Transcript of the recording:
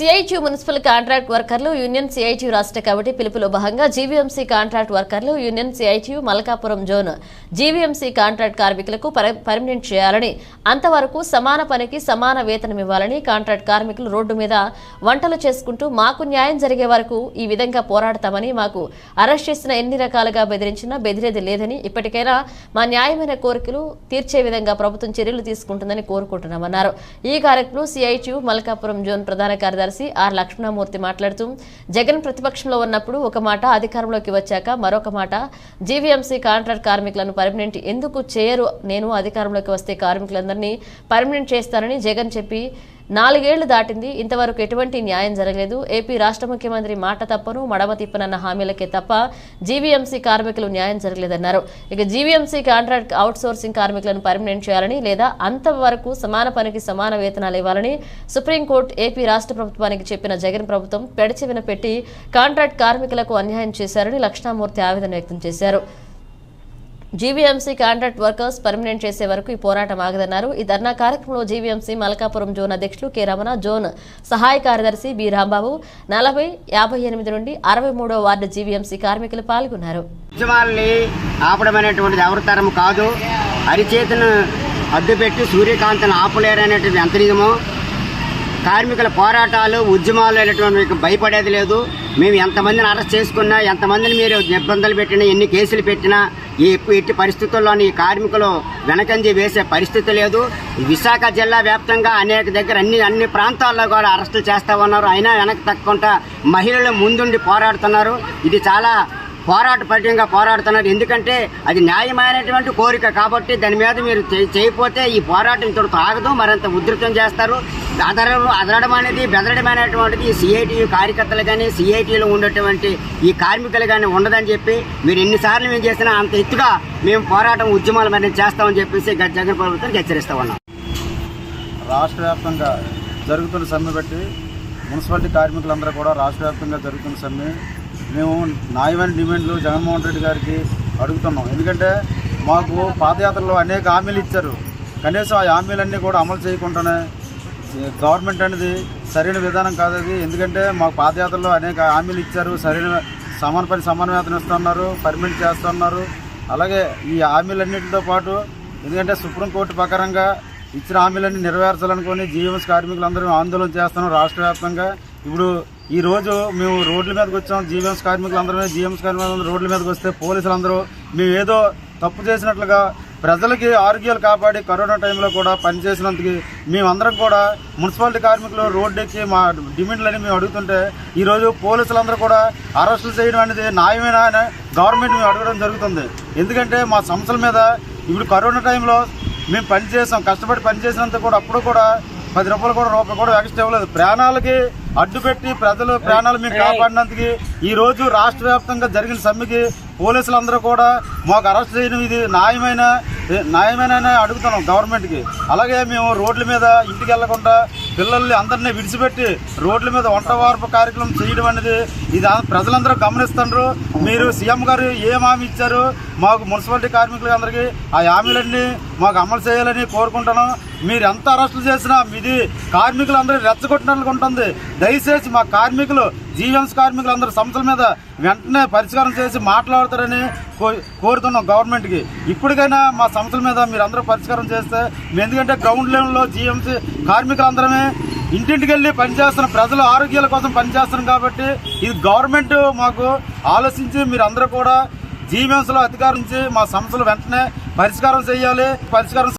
CITU municipal contract వర్కర్లు union CITU రాష్ట్ర committee పిలుపులో భాగంగా జీవీఎంసీ కాంట్రాక్ట్ వర్కర్లు union CITU Malkapuram zone GVMC contract కార్మికులకు పర్మినెంట్ చేయాలని అంతవరకు సమాన పనికి సమాన వేతనం ఇవ్వాలని కాంట్రాక్ట్ కార్మికులు రోడ్డు మీద వంటలు చేసుకుంటూ మాకు న్యాయం జరిగే వరకు ఈ విధంగా పోరాడతామని మాకు అరెస్ట్ చేసిన ఎన్ని రకాలుగా బెదిరించినా బెదిరేది లేదని ఇప్పటికైనా మా న్యాయమైన కోరికలు తీర్చే విధంగా ప్రభుత్వం చర్యలు తీసుకుంటుందని కోరుకుంటున్నామన్నారు. ఈ కార్యక్రమం సిఐటియు మల్కాపురం జోన్ ప్రధాన కార్యదర్శి ఆర్ లక్ష్మణమూర్తి మాట్లాడుతూ జగన్ ప్రతిపక్షంలో ఉన్నప్పుడు ఒక మాట అధికారంలోకి వచ్చాక మరొక మాట జీవీఎంసీ కాంట్రాక్ట్ కార్మికులను పర్మనెంట్ ఎందుకు చేయరు? నేను అధికారంలోకి వస్తే కార్మికులందరినీ పర్మనెంట్ చేస్తానని జగన్ చెప్పి నాలుగేళ్ళు దాటింది. ఇంతవరకు ఎటువంటి న్యాయం జరగలేదు. ఏపీ రాష్ట్ర ముఖ్యమంత్రి మాట తప్పను మడమ తిప్పనన్న హామీలకే తప్ప జీవీఎంసీ కార్మికులు న్యాయం జరగలేదన్నారు. ఇక జీవీఎంసీ కాంట్రాక్ట్ అవుట్ సోర్సింగ్ కార్మికులను పర్మినెంట్ చేయాలని లేదా అంతవరకు సమాన పనికి సమాన వేతనాలు ఇవ్వాలని సుప్రీంకోర్టు ఏపీ రాష్ట్ర ప్రభుత్వానికి చెప్పిన జగన్ ప్రభుత్వం పెడచెవిన పెట్టి కాంట్రాక్ట్ కార్మికులకు అన్యాయం చేశారని లక్ష్మణమూర్తి ఆవేదన వ్యక్తం చేశారు. జీవీఎంసీ కాంట్రాక్ట్ వర్కర్స్ పర్మనెంట్ చేసే వరకు ఈ పోరాటం ఆగదన్నారు. ఈ ధర్నా కార్యక్రమంలో జీవీఎంసీ మల్కాపురం జోన్ అధ్యక్షులు కె రమణ జోన్ సహాయ కార్యదర్శి బి రాంబాబు నలభై యాభై ఎనిమిది నుండి అరవై మూడో వార్డు జీవీఎంసీ కార్మికులు పాల్గొన్నారు. ఉద్యమాల్ని ఆపడం కాదు. అరిచేతను అడ్డుపెట్టి సూర్యకాంతిని ఆపలేరనేటువంటి అంతరిగము కార్మికుల పోరాటాలు ఉద్యమాలు అనేటువంటి భయపడేది లేదు. మేము ఎంతమందిని అరెస్ట్ చేసుకున్నా ఎంతమందిని మీరు ఇబ్బందులు పెట్టినా ఎన్ని కేసులు పెట్టినా ఈ ఎట్టి పరిస్థితుల్లోని ఈ కార్మికులు వెనకంజి వేసే పరిస్థితి లేదు. విశాఖ జిల్లా వ్యాప్తంగా అనేక దగ్గర అన్ని అన్ని ప్రాంతాల్లో కూడా అరెస్టులు చేస్తా ఉన్నారు. అయినా వెనక్కి తక్కకుండా మహిళలు ముందుండి పోరాడుతున్నారు. ఇది చాలా పోరాట పర్యంగా పోరాడుతున్నారు. ఎందుకంటే అది న్యాయమైనటువంటి కోరిక కాబట్టి దాని మీద మీరు చేయకపోతే ఈ పోరాటం ఇంతటితో ఆగదు. మరింత ఉధృతం చేస్తారు. అదరడం అదరడం అనేది బెదరడం అనేటువంటిది ఈ సిఐటి కార్యకర్తలు కానీ సిఐటిలో ఉండేటువంటి ఈ కార్మికులు కానీ ఉండదని చెప్పి మీరు ఎన్నిసార్లు మేము చేసినా అంత ఎత్తుగా మేము పోరాటం ఉద్యమాలు మరి చేస్తామని చెప్పేసి గ- జగన్ ప్రభుత్వం హెచ్చరిస్తా ఉన్నాం. రాష్ట్ర వ్యాప్తంగా జరుగుతున్న సమ్మె బట్టి మున్సిపాలిటీ కార్మికులందరూ కూడా రాష్ట్ర వ్యాప్తంగా జరుగుతున్న సమ్మె మేము న్యాయమైన డిమాండ్లు జగన్మోహన్ రెడ్డి గారికి అడుగుతున్నాం. ఎందుకంటే మాకు పాదయాత్రలో అనేక హామీలు ఇచ్చారు. కనీసం ఆ హామీలన్నీ కూడా అమలు చేయకుండానే గవర్నమెంట్ అనేది సరైన విధానం కాదు అది. ఎందుకంటే మాకు పాదయాత్రలో అనేక హామీలు ఇచ్చారు. సరైన సమాన పని సమాన వేతనం ఇస్తున్నారు. పర్మిట్ చేస్తున్నారు. అలాగే ఈ హామీలన్నింటితో పాటు ఎందుకంటే సుప్రీంకోర్టు ప్రకారంగా ఇచ్చిన హామీలన్నీ నెరవేర్చాలనుకుని జీఎంఎస్ కార్మికులందరూ ఆందోళన చేస్తున్నాం రాష్ట్ర వ్యాప్తంగా. ఇప్పుడు ఈ రోజు మేము రోడ్ల మీదకి వచ్చాం జీఎంఎస్ కార్మికులందరూ జీఎంఎస్ కార్మికులందరూ రోడ్ల మీదకి వస్తే పోలీసులందరూ మేము ఏదో తప్పు చేసినట్లుగా ప్రజలకి ఆరోగ్యాలు కాపాడి కరోనా టైంలో కూడా పనిచేసినందుకు మేమందరం కూడా మున్సిపాలిటీ కార్మికులు రోడ్డెక్కి మా డిమాండ్లని మేము అడుగుతుంటే ఈరోజు పోలీసులందరూ కూడా అరెస్టులు చేయడం అనేది న్యాయమేనా అని గవర్నమెంట్ మేము అడగడం జరుగుతుంది. ఎందుకంటే మా సంస్థల మీద ఇప్పుడు కరోనా టైంలో మేము పని చేసాం కష్టపడి పని చేసినంత కూడా అప్పుడు కూడా పది రూపాయలు కూడా రూపాయి కూడా ఎక్స్ట్రా ఇవ్వలేదు ప్రాణాలకి అడ్డుపెట్టి ప్రజలు ప్రాణాలు మేము కాపాడినందుకు ఈ రోజు రాష్ట్ర వ్యాప్తంగా జరిగిన సమ్మెకి పోలీసులందరూ కూడా మాకు అరెస్ట్ చేయడం ఇది న్యాయమైన న్యాయమైన అడుగుతున్నాం గవర్నమెంట్కి. అలాగే మేము రోడ్ల మీద ఇంటికి వెళ్ళకుండా పిల్లల్ని అందరినీ విడిచిపెట్టి రోడ్ల మీద వంట వార్పు కార్యక్రమం చేయడం అనేది ఇది ప్రజలందరూ గమనిస్తున్నారు మీరు సీఎం గారు ఏం హామీ ఇచ్చారు? మాకు మున్సిపాలిటీ కార్మికులు అందరికీ ఆ హామీలన్నీ మాకు అమలు చేయాలని కోరుకుంటున్నాం. మీరు ఎంత అరెస్టులు చేసినా ఇది కార్మికులందరూ రెచ్చగొట్టినట్లుగా ఉంటుంది. దయచేసి మా కార్మికులు జీవన్స్ కార్మికులు అందరూ సంస్థల మీద వెంటనే పరిష్కారం చేసి మాట్లాడతారని కో- కోరుతున్నాం గవర్నమెంట్కి. ఇప్పటికైనా మా సంస్థల మీద మీరు అందరూ పరిష్కారం చేస్తే ఎందుకంటే గ్రౌండ్ లెవెల్లో జీఎంసీ కార్మికులందరమే ఇంటింటికి వెళ్ళి పనిచేస్తున్న ప్రజల ఆరోగ్యాల కోసం పనిచేస్తున్నాం కాబట్టి ఇది గవర్నమెంట్ మాకు ఆలోచించి మీరు అందరూ కూడా జీవెంస్లో అధికారించి మా సమస్యలు వెంటనే పరిష్కారం చేయాలి. పరిష్కారం